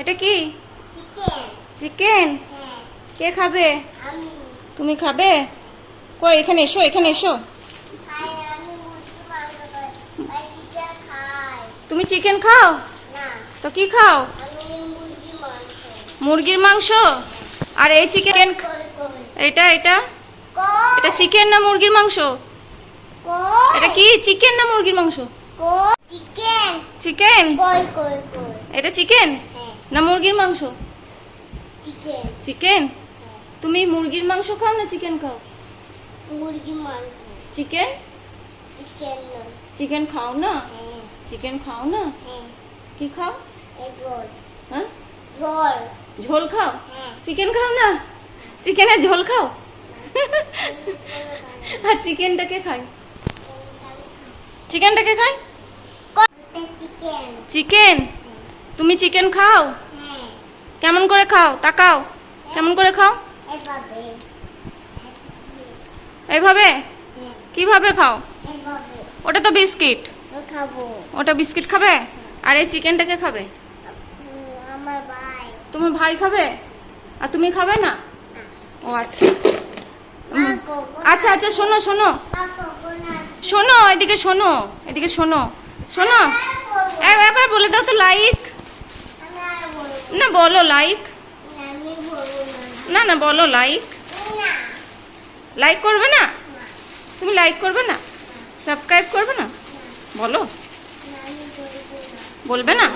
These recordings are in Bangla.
এটা কি? চিকেন কে খাবে? তুমি খাবে? কই এখানে এসো এখানে এসো। তুমি চিকেন খাও? তো কি খাও? মুরগির মাংস। আর এই চিকেন এটা এটা? এটা চিকেন না মুরগির মাংস? এটা কি? চিকেন না মুরগির মাংস? চিকেন চিকেন এটা চিকেন না মুরগির মাংস? চিকেন তুমি মুরগির মাংস খাও না চিকেন খাও? মুরগি মাংস। চিকেন চিকেন চিকেন খাও না? হ্যাঁ। চিকেন খাও না? হ্যাঁ। কি খাও? ঝোল। হ্যাঁ? ঝোল। ঝোল খাও? হ্যাঁ। চিকেন খাও না? চিকেনের ঝোল খাও? আর চিকেনটাকে খাই। চিকেনটাকে খাই চিকেন তুমি চিকেন খাও? হ্যাঁ কেমন করে খাও? তাকাও। কেমন করে খাও? এইভাবে হ্যাঁ। কীভাবে খাও? ওটা তো বিস্কিট। ওটা বিস্কিট খাবে? আর এই চিকেনটাকে খাবে? তোমার ভাই খাবে? আর তুমি খাবে না? ও আচ্ছা। আচ্ছা আচ্ছা শোনো শোনো। শোনো এদিকে শোনো এদিকে শোনো। শোনো। এ- এবার বলে দাও তো লাইক না বলো লাইক না। না বলো লাইক লাইক করবে না? তুমি লাইক করবে না? সাবস্ক্রাইব করবে না? বলো। বলব না?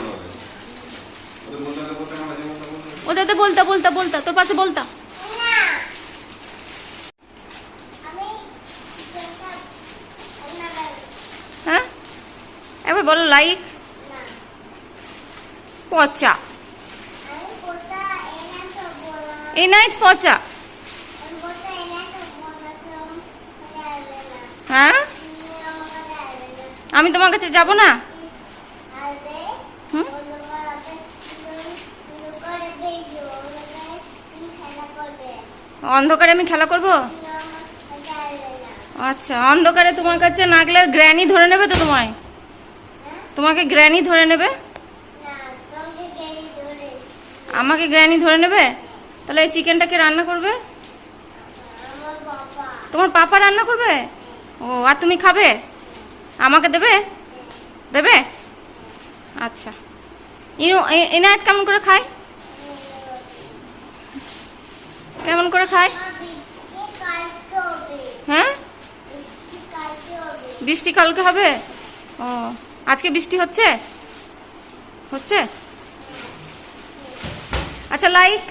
ওদের তো বলতা বলতা বলতা তোর পাশে বলতা। হ্যাঁ? এবার বলো লাইক পচা আমি কোথা এনে তো এই পচা। হ্যাঁ? আমি তোমার কাছে যাব না? অন্ধকারে আমি খেলা করব? আচ্ছা অন্ধকারে তোমার কাছে না গেলে গ্র্যানি ধরে নেবে তো তোমায়? তোমাকে গ্র্যানি ধরে নেবে? আমাকে গ্র্যানি ধরে নেবে? তাহলে এই চিকেনটাকে রান্না করবে? তোমার পাপা রান্না করবে? ও, আর তুমি খাবে? আমাকে দেবে? দেবে? আচ্ছা। এনায়েত কেমন করে খায়? কেমন করে খায়? হ্যাঁ? বৃষ্টি কালকে হবে? ও, আজকে বৃষ্টি হচ্ছে? হচ্ছে? আচ্ছা লাইক